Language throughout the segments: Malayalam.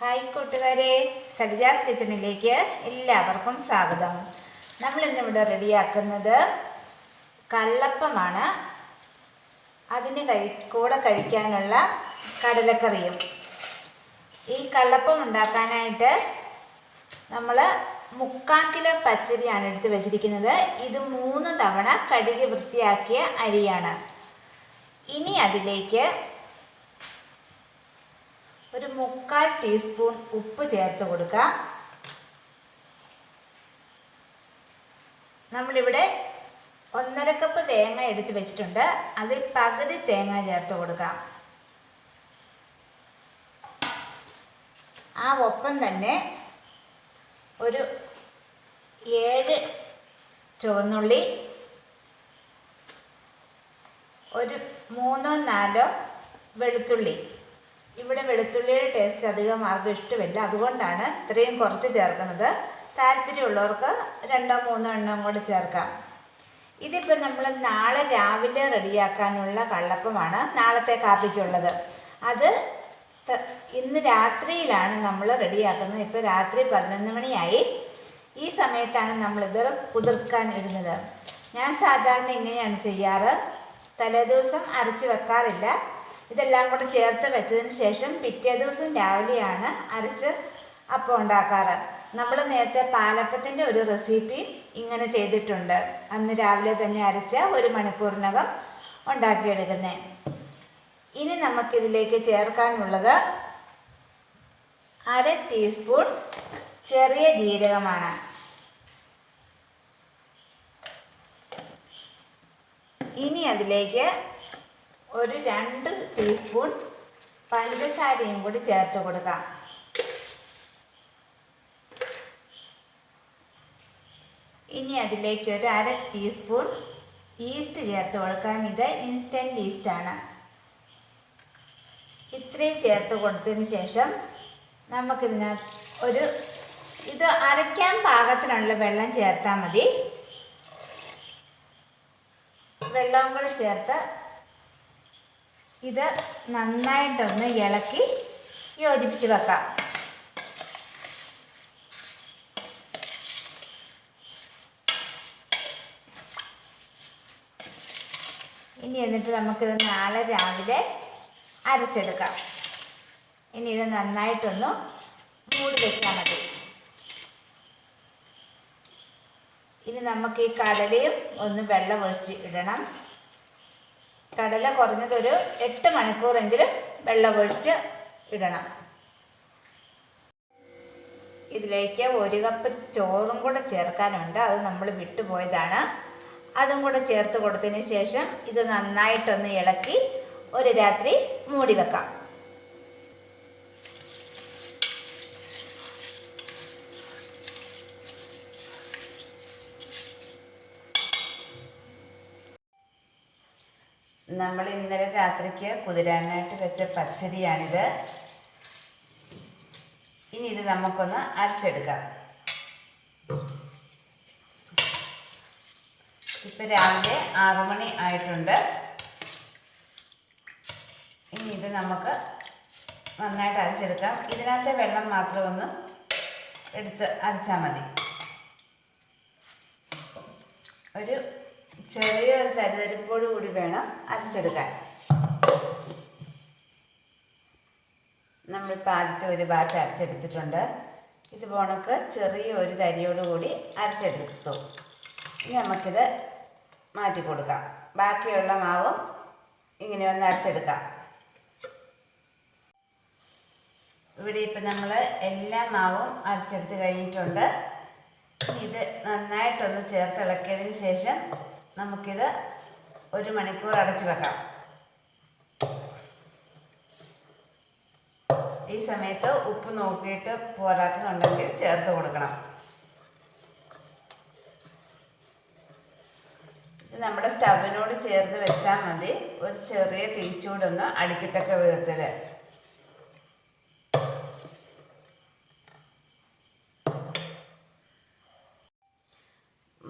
ഹായ് കൂട്ടുകാരെ സരിജാസ് കിച്ചണിലേക്ക് എല്ലാവർക്കും സ്വാഗതം. നമ്മൾ ഇന്നിവിടെ റെഡിയാക്കുന്നത് കള്ളപ്പമാണ്. അതിന് കഴി കൂടെ കഴിക്കാനുള്ള കടലക്കറിയും. ഈ കള്ളപ്പം ഉണ്ടാക്കാനായിട്ട് നമ്മൾ മുക്കാൽ കിലോ പച്ചരിയാണ് എടുത്ത് വെച്ചിരിക്കുന്നത്. ഇത് മൂന്ന് തവണ കഴുകി വൃത്തിയാക്കിയ അരിയാണ്. ഇനി അതിലേക്ക് ഒരു മുക്കാൽ ടീസ്പൂൺ ഉപ്പ് ചേർത്ത് കൊടുക്കാം നമ്മളിവിടെ ഒന്നര കപ്പ് തേങ്ങ എടുത്ത് വെച്ചിട്ടുണ്ട്. അതിൽ പകുതി തേങ്ങ ചേർത്ത് കൊടുക്കാം. ആ ഒപ്പം തന്നെ ഒരു ഏഴ് ചുവന്നുള്ളി ഒരു മൂന്നോ നാലോ വെളുത്തുള്ളി. ഇവിടെ വെളുത്തുള്ളിയുടെ ടേസ്റ്റ് അധികം ആർക്കും ഇഷ്ടമില്ല. അതുകൊണ്ടാണ് ഇത്രയും കുറച്ച് ചേർക്കുന്നത്. താല്പര്യമുള്ളവർക്ക് രണ്ടോ മൂന്നോ എണ്ണം കൂടി ചേർക്കാം. ഇതിപ്പോൾ നമ്മൾ നാളെ രാവിലെ റെഡിയാക്കാനുള്ള കള്ളപ്പമാണ് നാളത്തെ കാപ്പിക്കുള്ളത്. അത് ഇന്ന് രാത്രിയിലാണ് നമ്മൾ റെഡിയാക്കുന്നത്. ഇപ്പോൾ രാത്രി പതിനൊന്ന് മണിയായി. ഈ സമയത്താണ് നമ്മളിത് കുതിർക്കാൻ ഇടുന്നത്. ഞാൻ സാധാരണ ഇങ്ങനെയാണ് ചെയ്യാറ്. തലേദിവസം അരച്ച് വെക്കാറില്ല. ഇതെല്ലാം കൂടെ ചേർത്ത് വെച്ചതിന് ശേഷം പിറ്റേ ദിവസം രാവിലെയാണ് അരച്ച് അപ്പം ഉണ്ടാക്കാറ്. നമ്മൾ നേരത്തെ പാലപ്പത്തിന്റെ ഒരു റെസിപ്പി ഇങ്ങനെ ചെയ്തിട്ടുണ്ട്. അന്ന് രാവിലെ തന്നെ അരച്ച് ഒരു മണിക്കൂറിനകം ഉണ്ടാക്കിയെടുക്കുന്നത് ഇനി നമുക്കിതിലേക്ക് ചേർക്കാനുള്ളത് അര ടീസ്പൂൺ ചെറിയ ജീരകമാണ്. ഇനി അതിലേക്ക് ഒരു രണ്ട് ടീസ്പൂൺ പഞ്ചസാരയും കൂടി ചേർത്ത് കൊടുക്കാം. ഇനി അതിലേക്ക് ഒരു അര ടീസ്പൂൺ ഈസ്റ്റ് ചേർത്ത് കൊടുക്കാം. ഇത് ഇൻസ്റ്റന്റ് ഈസ്റ്റാണ് ഇത്രയും ചേർത്ത് കൊടുത്തതിന് ശേഷം നമുക്കിതിന് ഒരു ഇത് അരയ്ക്കാൻ പാകത്തിനുള്ള വെള്ളം ചേർത്താൽ മതി. വെള്ളവും കൂടെ ചേർത്ത് ഇത് നന്നായിട്ടൊന്ന് ഇളക്കി യോജിപ്പിച്ച് വെക്കാം. ഇനി എന്നിട്ട് നമുക്കിത് നാളെ രാവിലെ അരച്ചെടുക്കാം. ഇനി ഇത് നന്നായിട്ടൊന്ന് മൂടി വെച്ചാൽ മതി. ഇനി നമുക്ക് ഈ കടലയും ഒന്ന് വെള്ളം ഒഴിച്ച് ഇടണം. കടല കുറഞ്ഞതൊരു എട്ട് മണിക്കൂറെങ്കിലും വെള്ളം ഒഴിച്ച് ഇടണം. ഇതിലേക്ക് ഒരു കപ്പ് ചോറും കൂടെ ചേർക്കാനുണ്ട്. അത് നമ്മൾ വിട്ടുപോയതാണ് അതും കൂടെ ചേർത്ത് കൊടുത്തതിന് ശേഷം ഇത് നന്നായിട്ടൊന്ന് ഇളക്കി ഒരു രാത്രി മൂടി വെക്കാം. നമ്മൾ ഇന്നലെ രാത്രിക്ക് കുതിരാനായിട്ട് വെച്ച പച്ചരിയാണിത്. ഇനി ഇത് നമുക്കൊന്ന് അരച്ചെടുക്കാം. ഇപ്പം രാവിലെ ആറു മണി ആയിട്ടുണ്ട്. ഇനി ഇത് നമുക്ക് നന്നായിട്ട് അരച്ചെടുക്കാം. ഇതിനകത്തെ വെള്ളം മാത്രം ഒന്ന് എടുത്ത് അരച്ചാൽ മതി. ഒരു ചെറിയൊരു തരിതരിപ്പോട് കൂടി വേണം അരച്ചെടുക്കാൻ. നമ്മളിപ്പോൾ ആദ്യത്തെ ഒരു ബാച്ച് അരച്ചെടുത്തിട്ടുണ്ട്. ഇത് പോണക്ക് ചെറിയ ഒരു തരിയോട് കൂടി അരച്ചെടുത്തു. ഇനി നമുക്കിത് മാറ്റി കൊടുക്കാം. ബാക്കിയുള്ള മാവും ഇങ്ങനെ ഒന്ന് അരച്ചെടുക്കാം. ഇവിടെ ഇപ്പം നമ്മൾ എല്ലാ മാവും അരച്ചെടുത്ത് കഴിഞ്ഞിട്ടുണ്ട്. ഇത് നന്നായിട്ടൊന്ന് ചേർത്തിളക്കിയതിന് ശേഷം നമുക്കിത് ഒരു മണിക്കൂർ അടച്ചു വെക്കാം. ഈ സമയത്ത് ഉപ്പ് നോക്കിയിട്ട് പോരാത്തതുണ്ടെങ്കിൽ ചേർത്ത് കൊടുക്കണം. ഇത് നമ്മുടെ സ്റ്റവിനോട് ചേർത്ത് വെച്ചാൽ മതി. ഒരു ചെറിയ തിരിച്ചൂടൊന്ന് അടിക്കത്തക്ക വിധത്തിൽ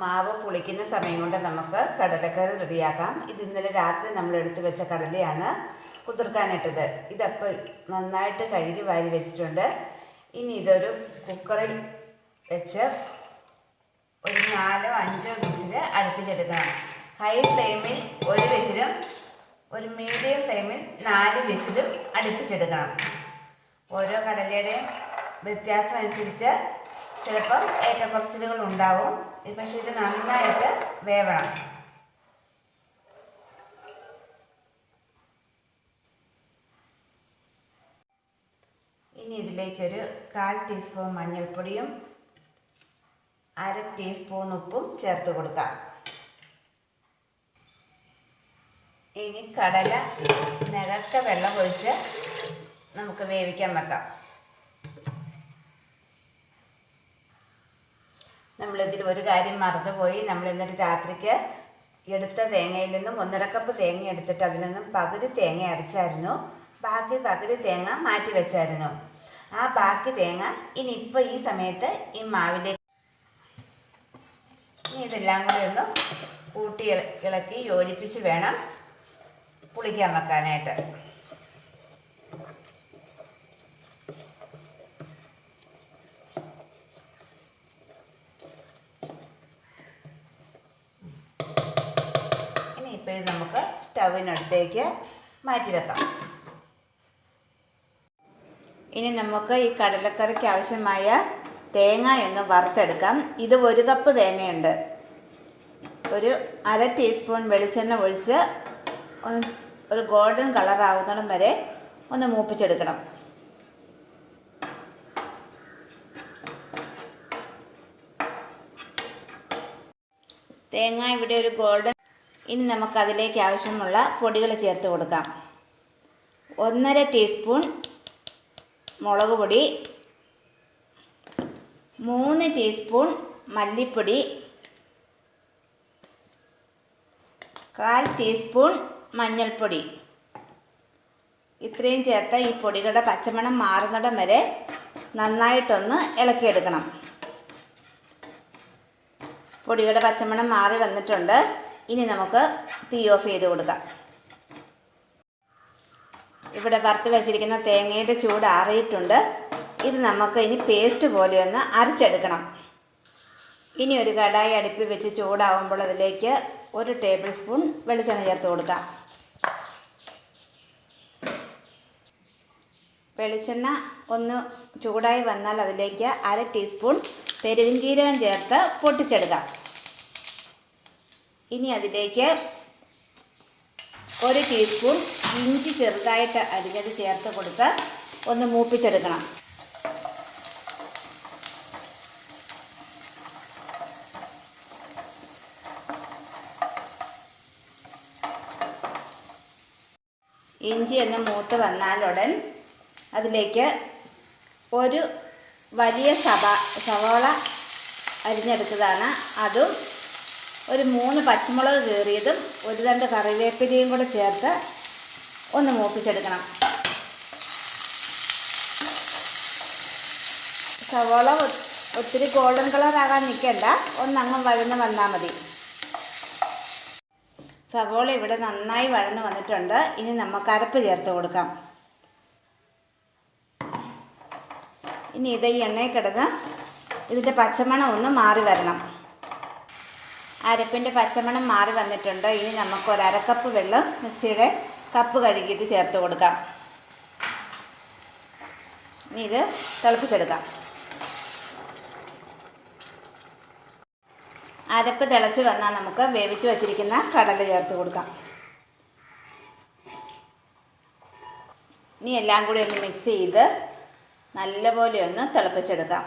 മാവ് പുളിക്കുന്ന സമയം കൊണ്ട് നമുക്ക് കടലക്കറി റെഡിയാക്കാം. ഇത് ഇന്നലെ രാത്രി നമ്മൾ എടുത്തു വെച്ച കടലയാണ് കുതിർക്കാനിട്ടത്. ഇതപ്പോൾ നന്നായിട്ട് കഴുകി വാരി വെച്ചിട്ടുണ്ട്. ഇനി ഇതൊരു കുക്കറിൽ വെച്ച് ഒരു നാലോ അഞ്ചോ വിസിൽ അടുപ്പിച്ചെടുക്കണം. ഹൈ ഫ്ലെയിമിൽ ഒരു വിസിലും ഒരു മീഡിയം ഫ്ലെയിമിൽ നാല് വിസിലും അടുപ്പിച്ചെടുക്കണം. ഓരോ കടലയുടെയും വ്യത്യാസം അനുസരിച്ച് ചിലപ്പം ഏറ്റക്കുറച്ചിലുകൾ ഉണ്ടാവും. പക്ഷേ ഇത് നന്നായിട്ട് വേവണം. ഇനി ഇതിലേക്കൊരു കാൽ ടീസ്പൂൺ മഞ്ഞൾപ്പൊടിയും അര ടീസ്പൂൺ ഉപ്പും ചേർത്ത് കൊടുക്കാം. ഇനി കടല നികത്ത വെള്ളം ഒഴിച്ച് നമുക്ക് വേവിക്കാൻ വെക്കാം. നമ്മളിതിൽ ഒരു കാര്യം മറന്നുപോയി. നമ്മൾ ഇന്നലെ രാത്രിക്ക് എടുത്ത തേങ്ങയിൽ നിന്നും ഒന്നര കപ്പ് തേങ്ങ എടുത്തിട്ട് അതിൽ നിന്നും പകുതി തേങ്ങ അരച്ചായിരുന്നു. ബാക്കി പകുതി തേങ്ങ മാറ്റി വെച്ചായിരുന്നു. ആ ബാക്കി തേങ്ങ ഇനി ഇപ്പോൾ ഈ സമയത്ത് ഈ മാവിലേക്ക് ഇനി ഇതെല്ലാം കൂടി ഒന്ന് കൂട്ടി ഇളക്കി യോജിപ്പിച്ച് വേണം പുളിക്കാൻ വെക്കാനായിട്ട്. സ്റ്റൗവിനടുത്തേക്ക് മാറ്റി വെക്കാം. ഇനി നമുക്ക് ഈ കടലക്കറിക്ക് ആവശ്യമായ തേങ്ങ ഒന്ന് വറുത്തെടുക്കാം. ഇത് ഒരു കപ്പ് തേങ്ങയുണ്ട്. ഒരു അര ടീസ്പൂൺ വെളിച്ചെണ്ണ ഒഴിച്ച് ഒന്ന് ഒരു ഗോൾഡൻ കളർ ആവുന്നിടം വരെ ഒന്ന് മൂപ്പിച്ചെടുക്കണം. തേങ്ങ ഇവിടെ ഒരു ഗോൾഡൻ ഇനി നമുക്ക് അതിലേക്ക് ആവശ്യമുള്ള പൊടികൾ ചേർത്ത് കൊടുക്കാം. ഒന്നര ടീസ്പൂൺ മുളക് പൊടി മൂന്ന് ടീസ്പൂൺ മല്ലിപ്പൊടി കാൽ ടീസ്പൂൺ മഞ്ഞൾപ്പൊടി. ഇത്രയും ചേർത്ത ഈ പൊടികളുടെ പച്ചമണം മാറുന്നിടം വരെ നന്നായിട്ടൊന്ന് ഇളക്കിയെടുക്കണം. പൊടിയുടെ പച്ചമണം മാറി വന്നിട്ടുണ്ട്. ഇനി നമുക്ക് തീ ഓഫ് ചെയ്ത് കൊടുക്കാം. ഇവിടെ വറുത്ത് വെച്ചിരിക്കുന്ന തേങ്ങയുടെ ചൂട് ആറിയിട്ടുണ്ട്. ഇത് നമുക്ക് ഇനി പേസ്റ്റ് പോലെ ഒന്ന് അരച്ചെടുക്കണം. ഇനി ഒരു കടായി അടുപ്പി വെച്ച് ചൂടാവുമ്പോൾ അതിലേക്ക് ഒരു ടേബിൾ സ്പൂൺ വെളിച്ചെണ്ണ ചേർത്ത് കൊടുക്കാം. വെളിച്ചെണ്ണ ഒന്ന് ചൂടായി വന്നാൽ അതിലേക്ക് അര ടീസ്പൂൺ പെരുംജീരകം ചേർത്ത് പൊട്ടിച്ചെടുക്കാം. ഇനി അതിലേക്ക് ഒരു ടീസ്പൂൺ ഇഞ്ചി ചെറുതായിട്ട് അരിഞ്ഞത് ചേർത്ത് കൊടുത്ത് ഒന്ന് മൂപ്പിച്ചെടുക്കണം. ഇഞ്ചി ഒന്ന് മൂത്ത് വന്നാലുടൻ അതിലേക്ക് ഒരു വലിയ സവാ സവാള അരിഞ്ഞെടുത്തതാണ്. അതും ഒരു മൂന്ന് പച്ചമുളക് കീറിയതും ഒരു രണ്ട് കറിവേപ്പിലയും കൂടെ ചേർത്ത് ഒന്ന് മൂപ്പിച്ചെടുക്കണം. സവോള ഒത്തിരി ഗോൾഡൻ കളർ ആകാൻ നിൽക്കണ്ട. ഒന്നങ്ങ് വഴന്ന് വന്നാൽ മതി. സവോള ഇവിടെ നന്നായി വഴന്ന് വന്നിട്ടുണ്ട്. ഇനി നമുക്ക് അരപ്പ് ചേർത്ത് കൊടുക്കാം. ഇനി ഇത് ഈ എണ്ണയിൽ കിടന്ന് ഇതിന്റെ പച്ചമണം ഒന്ന് മാറി വരണം. അരപ്പിന്റെ പച്ചമണം മാറി വന്നിട്ടുണ്ട്. ഇനി നമുക്ക് ഒരു അരക്കപ്പ് വെള്ളം മിക്സിയുടെ കപ്പ് കഴുകിയിട്ട് ചേർത്ത് കൊടുക്കാം. ഇനി ഇത് തിളപ്പിച്ചെടുക്കാം. അരപ്പ് തിളച്ച് വന്നാൽ നമുക്ക് വേവിച്ച് വച്ചിരിക്കുന്ന കടല ചേർത്ത് കൊടുക്കാം. ഇനി എല്ലാം കൂടി ഒന്ന് മിക്സ് ചെയ്ത് നല്ലപോലെ ഒന്ന് തിളപ്പിച്ചെടുക്കാം.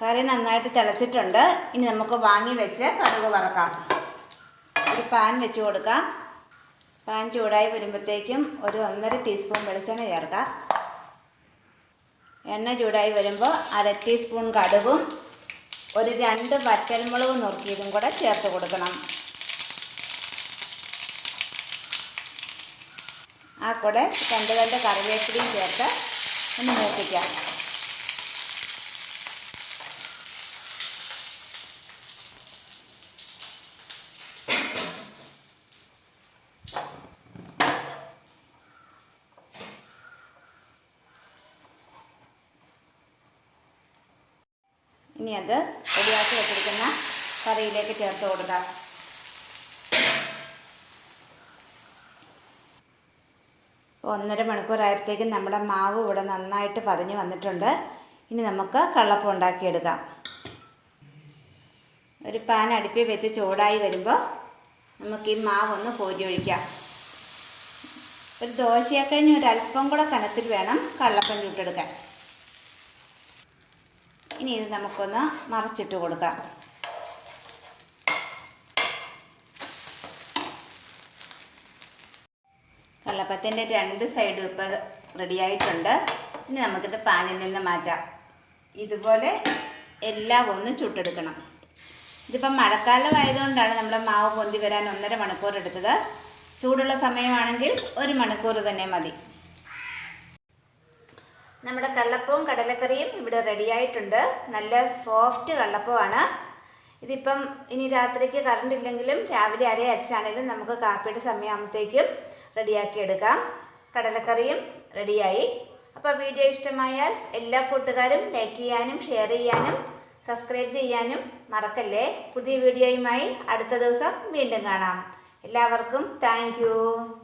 കറി നന്നായിട്ട് തിളച്ചിട്ടുണ്ട്. ഇനി നമുക്ക് വാങ്ങി വെച്ച് കടുക് വറക്കാം. ഒരു പാൻ വെച്ച് കൊടുക്കാം. പാൻ ചൂടായി വരുമ്പോഴത്തേക്കും ഒരു ഒന്നര ടീസ്പൂൺ വെളിച്ചെണ്ണ ചേർക്കാം. എണ്ണ ചൂടായി വരുമ്പോൾ അര ടീസ്പൂൺ കടുകും ഒരു രണ്ട് വറ്റൽമുളക് നുറുക്കിയതും കൂടെ ചേർത്ത് കൊടുക്കണം. ആ കൂടെ രണ്ട് രണ്ട് കറിവേപ്പിലയും ചേർത്ത് ഒന്ന് മൂപ്പിക്കാം. ഇനി അത് റെഡിയാക്കി വെച്ചിരിക്കുന്ന കറിയിലേക്ക് ചേർത്ത് കൊടുക്കാം. ഒന്നര മണിക്കൂറായപ്പോഴത്തേക്കും നമ്മുടെ മാവ് ഇവിടെ നന്നായിട്ട് പതിഞ്ഞ് വന്നിട്ടുണ്ട്. ഇനി നമുക്ക് കള്ളപ്പം ഉണ്ടാക്കിയെടുക്കാം. ഒരു പാൻ അടുപ്പിൽ വെച്ച് ചൂടായി വരുമ്പോൾ നമുക്ക് ഈ മാവ് ഒന്ന് കോരി ഒഴിക്കാം. ഒരു ദോശയൊക്കെ കഴിഞ്ഞ് ഒരു അല്പം കൂടെ കനത്തിൽ വേണം കള്ളപ്പം ചുട്ടെടുക്കാൻ. ഇനി ഇത് നമുക്കൊന്ന് മറച്ചിട്ട് കൊടുക്കാം. കള്ളപ്പത്തിന്റെ രണ്ട് സൈഡും ഇപ്പോൾ റെഡിയായിട്ടുണ്ട് ഇനി നമുക്കിത് പാനിൽ നിന്ന് മാറ്റാം. ഇതുപോലെ എല്ലാം ഒന്ന് ചുട്ടെടുക്കണം. ഇതിപ്പം മഴക്കാലം ആയതുകൊണ്ടാണ് നമ്മുടെ മാവ് പൊന്തി വരാൻ ഒന്നര മണിക്കൂർ എടുത്തത്. ചൂടുള്ള സമയമാണെങ്കിൽ ഒരു മണിക്കൂർ തന്നെ മതി. നമ്മുടെ കള്ളപ്പവും കടലക്കറിയും ഇവിടെ റെഡിയായിട്ടുണ്ട്. നല്ല സോഫ്റ്റ് കള്ളപ്പമാണ് ഇതിപ്പം ഇനി രാത്രിക്ക് കറണ്ട് ഇല്ലെങ്കിലും രാവിലെ അര അരച്ചാണെങ്കിലും നമുക്ക് കാപ്പിയുടെ സമയമാകുമ്പോഴത്തേക്കും റെഡിയാക്കി എടുക്കാം. കടലക്കറിയും റെഡിയായി. അപ്പോൾ വീഡിയോ ഇഷ്ടമായാൽ എല്ലാ കൂട്ടുകാരും ലൈക്ക് ചെയ്യാനും ഷെയർ ചെയ്യാനും സബ്സ്ക്രൈബ് ചെയ്യാനും മറക്കല്ലേ? പുതിയ വീഡിയോയുമായി അടുത്ത ദിവസം വീണ്ടും കാണാം. എല്ലാവർക്കും താങ്ക്